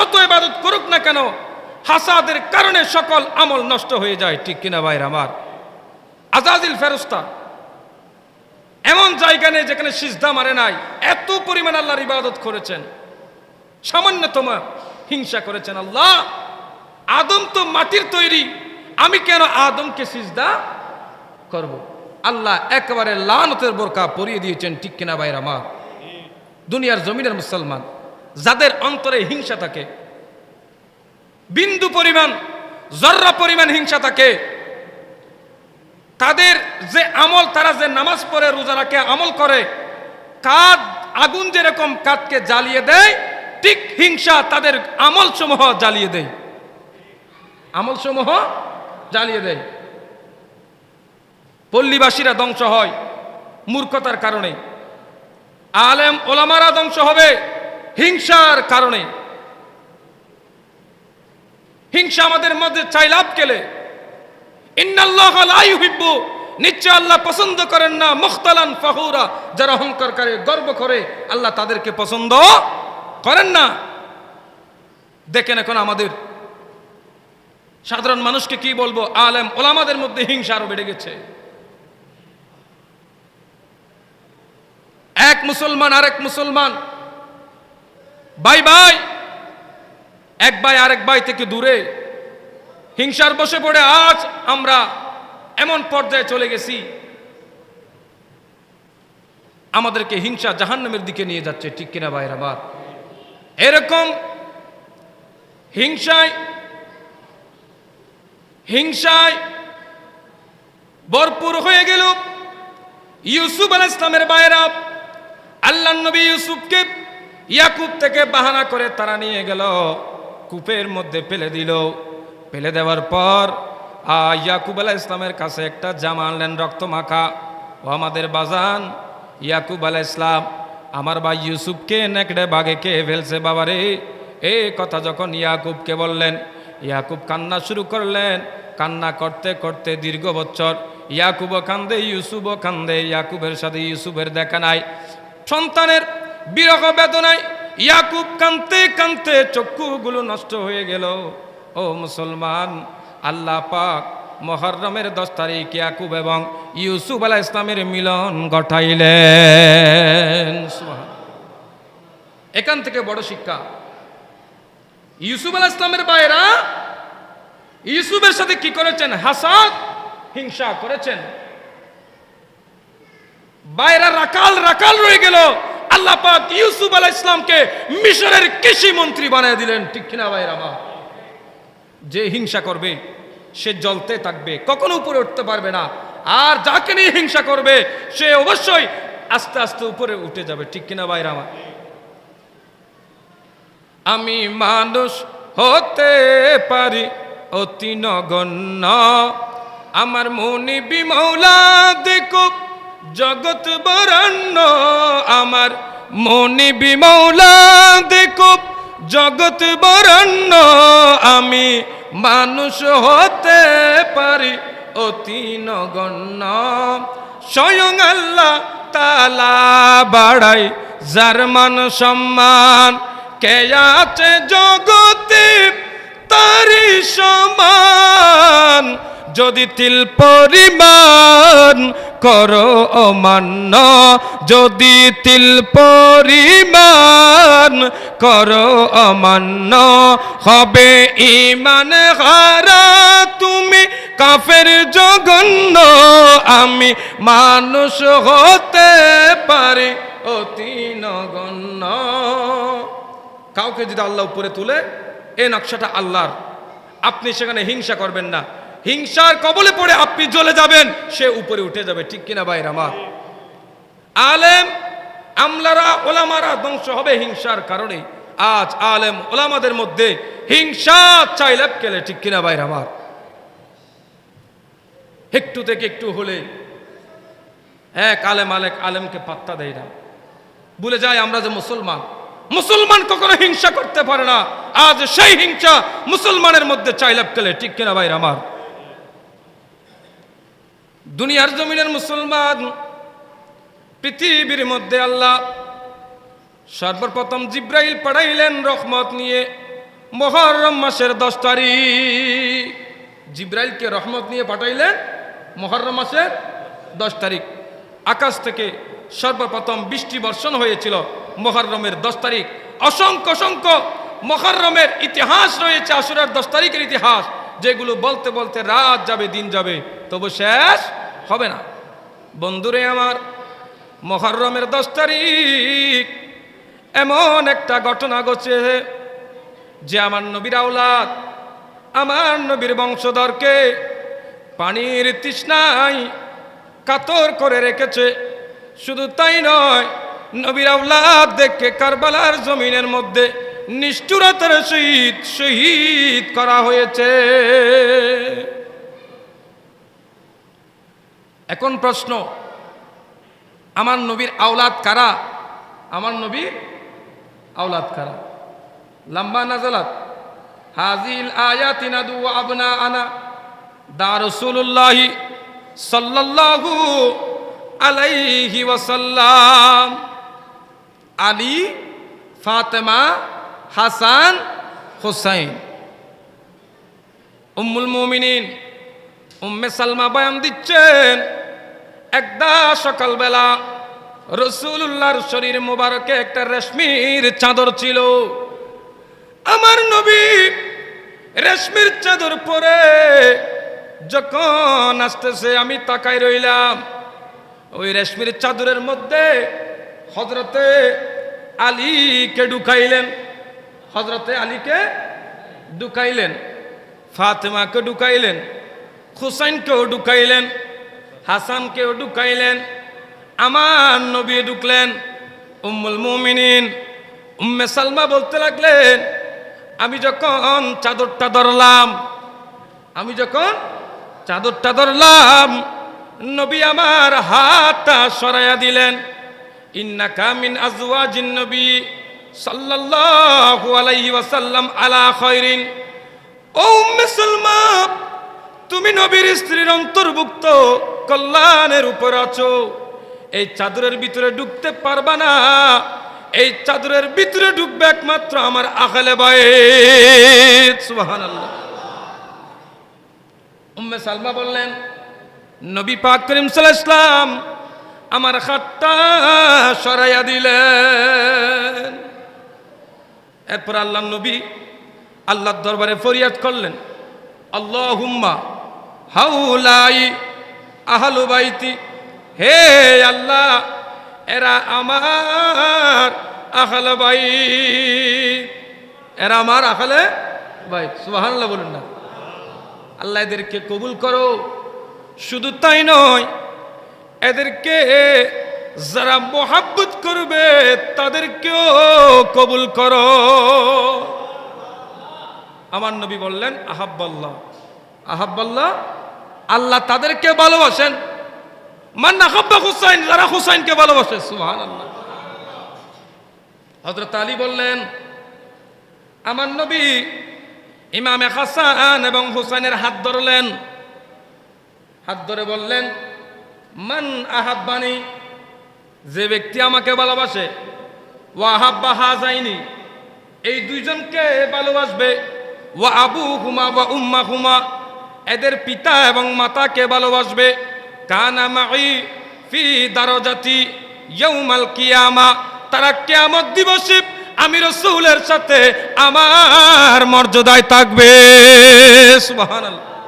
যত ইবাদত করুক না কেন, হাসাদের কারণে সকল আমল নষ্ট হয়ে যায়, ঠিক কিনা ভাইর আমার? আজাদিল ফেরস্তা, এমন জায়গা নেই যেখানে সিজদা মারে নাই, এত পরিমাণ আল্লাহর ইবাদত করেছেন, সামান্যতম হিংসা করেছেন আল্লাহ। আদম তো মাটির তৈরি, আমি কেন আদমকে সিজদা করব? আল্লাহ একেবারে লানতের বোরকা পরিয়ে দিয়েছেন, ঠিক কিনা ভাইর আমার? দুনিয়ার জমিনের মুসলমান। যাদের অন্তরে হিংসা থাকে, বিন্দু পরিমাণ, জর্রা পরিমাণ হিংসা থাকে, তাদের যে আমল, তারা যে নামাজ পড়ে, রোজা রাখে, আমল করে কাদ আগুন যেরকম কাদকে জ্বালিয়ে দেয়, ঠিক হিংসা তাদের আমল সমূহ জ্বালিয়ে দেয়। আমল সমূহ জ্বালিয়ে দেয়। পল্লীবাসীরা ধ্বংস হয় মূর্খতার কারণে। আলেম, ওলামারা ধ্বংস হবে। হিংসার কারণে। হিংসা আমাদের মধ্যে চাই লাভ কেলে ইন্নাল্লাহ নিশ্চয় আল্লাহ পছন্দ করেন না মুখতালান ফাহুরা। যারা অহংকার করে, গর্ব করে, আল্লাহ তাদেরকে পছন্দ করেন না। দেখেন এখন আমাদের সাধারণ মানুষকে কি বলব? আলেম ওলামাদের মধ্যে হিংসা আরও বেড়ে গেছে। এক মুসলমান, আরেক মুসলমান ভাই ভাই এক ভাই আরেক ভাই থেকে দূরে। হিংসার বসে পড়ে আজ আমরা এমন পর্যায়ে চলে গেছি। আমাদেরকে হিংসা জাহান্নামের দিকে নিয়ে যাচ্ছে, ঠিক কিনা ভাইয়ের আবার? এরকম হিংসায় হিংসায় ভরপুর হয়ে গেল ইউসুফ আল ইসলামের বাইরা আল্লাহ নবী ইউসুফকে ইয়াকুব থেকে বাহানা করে তারা নিয়ে গেল, কূপের মধ্যে ফেলে দিল। ফেলে দেওয়ার পর ইয়াকুব আলাহ ইসলামের কাছে একটা জামা আনলেন রক্ত মাখা ও আমাদের বাজান, ইয়াকুব আলাহ ইসলাম আমার ভাই ইউসুফকে নেকড়ে বাঘে কে ফেলছে, বাবারে। এই কথা যখন ইয়াকুবকে বললেন, ইয়াকুব কান্না শুরু করলেন। কান্না করতে করতে দীর্ঘ বছর ইয়াকুবও কান্দে, ইউসুফও কান্দে। ইয়াকুবের সাথে ইউসুফের দেখা নাই। সন্তানের বিরহ বেদনায় ইয়াকুব কানতে কানতে চক্ষুগুলো নষ্ট হয়ে গেল। ও মুসলমান, আল্লাহ পাক মহরমের দশ তারিখ ইয়াকুব এবং ইউসুফ আলাহ ইসলামের মিলন ঘটাইলেন। এখান থেকে বড় শিক্ষা। ইউসুফ আলাহ ইসলামের বাইরা ইউসুফের সাথে কি করেছেন? হাসাদ, হিংসা করেছেন। বাইরা রাকাল রাকাল রয়ে গেল। আল্লাহ পাক ইউসুফ আলাহ ইসলামকে মিশরের কৃষি মন্ত্রী বানিয়ে দিলেন। ঠিক কিনা বাইরা মা যে হিংসা করবে, সে জ্বলতে থাকবে, কখনো উপরে উঠতে পারবে না। আর যাকে নিয়ে হিংসা করবে, সে অবশ্যই আস্তে আস্তে উপরে উঠে যাবে। ঠিক কিনা বাইরা আমার আমি মানুষ হতে পারি অতি নগণ্য। আমার মনি বিমৌলা দেখো জগৎ বরণ্য আমার মনি বিমৌলা দেখো জগৎ বরণ্য, আমি মানুষ হতে পারি অতি নগণ্য। স্বয়ং আল্লাহ তালা বাড়াই, যার মান সম্মান, কে আছে জগতে তারি সমান। যদি তিল পরিমাণ করো অমান্য। যদি তিল পরিমাণ করো অমান্য, হবে ইমান হারা। তুমি কাফের জঘন্য, আমি মানুষ হতে পারি অতি নগণ্য। কাউকে যদি আল্লাহ উপরে তুলে এই নকশাটা আল্লাহর। আপনি সেখানে হিংসা করবেন না। হিংসার কবলে পড়ে আপনি জ্বলে যাবেন, সে উপরে উঠে যাবে, ঠিক কিনা ভাইর আমার আলেম, আমলারা, ওলামারা ধ্বংস হবে হিংসার কারণে। আজ আলেম, ওলামাদের মধ্যে হিংসা চাইলাপ কেলে ঠিক কিনা ভাইর আমার একটু থেকে একটু হলে এক আলেম আলেক আলেমকে পাত্তা দেয় না। ভুলে যায়, আমরা যে মুসলমান মুসলমান কখনো হিংসা করতে পারে না। আজ সেই হিংসা মুসলমানের মধ্যে চাইলাপ কেলে ঠিক কিনা ভাই আমার দুনিয়ার জমিনের মুসলমান, পৃথিবীর মধ্যে আল্লাহ সর্বপ্রথম জিব্রাইল পাঠাইলেন রহমত নিয়ে মহরম মাসের দশ তারিখ। জিব্রাইলকে রহমত নিয়ে পাঠাইলেন মহরম মাসের দশ তারিখ। আকাশ থেকে সর্বপ্রথম বৃষ্টি বর্ষণ হয়েছিল মহরমের দশ তারিখ। অসংখ্য অসংখ্য মহরমের ইতিহাস রয়েছে আসুরার দশ তারিখের ইতিহাস। যেগুলো বলতে বলতে রাত যাবে, দিন যাবে, তবু শেষ হবে না। বন্ধুরে আমার, মহরমের দশ তারিখ, এমন একটা ঘটনা ঘটছে যে আমার নবীর আওলাদ, আমার নবীর বংশধরকে পানির তৃষ্ণায় কাতর করে রেখেছে। শুধু তাই নয়, নবীর আওলাদ দেখে কারবালার জমিনের মধ্যে নিষ্ঠুরতার সহিত শহীদ করা হয়েছে। এখন প্রশ্ন, আমার নবীর আওলাদ কারা? আমার নবীর আওলাদ কারা? লম্বা নাজালাত। হাজিল আয়াতিনাদু আবনা আনা দা রসুল্লাহি সাল্লাল্লাহু আলাইহি ওয়াসাল্লাম। আলী, ফাতেমা হাসান হোসাইন। উম্মুল মুমিনিন, উম্মে সালমা বয়ান দিচ্ছেন একদা সকালবেলা রসুল্লাহর শরীর মোবারকে একটা রেশমির চাদর ছিল। আমার নবী রেশমির চাদর পরে যখন আসতেছে, আমি তাকাই রইলাম। ওই রেশমির চাদরের মধ্যে হজরতে আলীকে ঢুকাইলেন। হজরতে আলীকে ঢুকাইলেন ফাতেমাকে ঢুকাইলেন, হুসাইনকেও ঢুকাইলেন, হাসানকেও ঢুকাইলেন, আমার নবী ঢুকলেন, উম্মুল মুমিনিন, উম্মে সালমা বলতে লাগলেন, আমি যখন চাদরটা ধরলাম, আমি যখন চাদরটা ধরলাম, নবী আমার হাতটা সরাইয়া দিলেন ইন্না কামিন আজওয়াজিন নবী। সাল্লাল্লাহু আলাইহি ওয়াসাল্লাম আলা খায়রিন। ও উম্মে তুমি নবীর স্ত্রীর অন্তর্ভুক্ত কল্যাণের উপর আছো। এই চাদরের ভিতরে ঢুকতে পারবা না। এই চাদরের ভিতরে ঢুকবে একমাত্র আমার আখালে বাইত। সুবহানাল্লাহ। উম্মে সালমা বললেন, নবী পাক করিম সাল্লাল্লাহু আমার খাটটা সরাইয়া দিলেন। এরপর আল্লাহ নবী আল্লাহর দরবারে ফরিয়াদ করলেন আল্লাহ হুম্মা হাউলাই আহালু বাইতি, হে আল্লাহ, এরা আমার আখালে বাই এরা আমার আখালে ভাই সুবহানাল্লাহ বলুন না। আল্লাহ এদেরকে কবুল করো। শুধু তাই নয়, এদেরকে যারা মোহাব্বত করবে, তাদেরকেও কবুল করো। আমার নবী বললেন, আহাব্বাল্লাহ। আহাব্বাল্লাহ, আল্লাহ তাদেরকে ভালোবাসেন। মান আলী বললেন এবং হুসাইনের হাত ধরলেন। হাত ধরে বললেন, মান আহাব্বানি যে ব্যক্তি আমাকে ভালোবাসে ও আহাব্বা হাজাইনি, এই দুইজনকে ভালোবাসবে ও আবু হুমা বা উম্মা হুমা এদের পিতা এবং মাতাকে ভালোবাসবে। কানা মাই ফি দারজাতি ইয়াউমাল কিয়ামা, তারা কিয়ামত দিবসে আমি রসুলের সাথে আমার মর্যাদায় থাকবে। সুবহানাল্লাহ।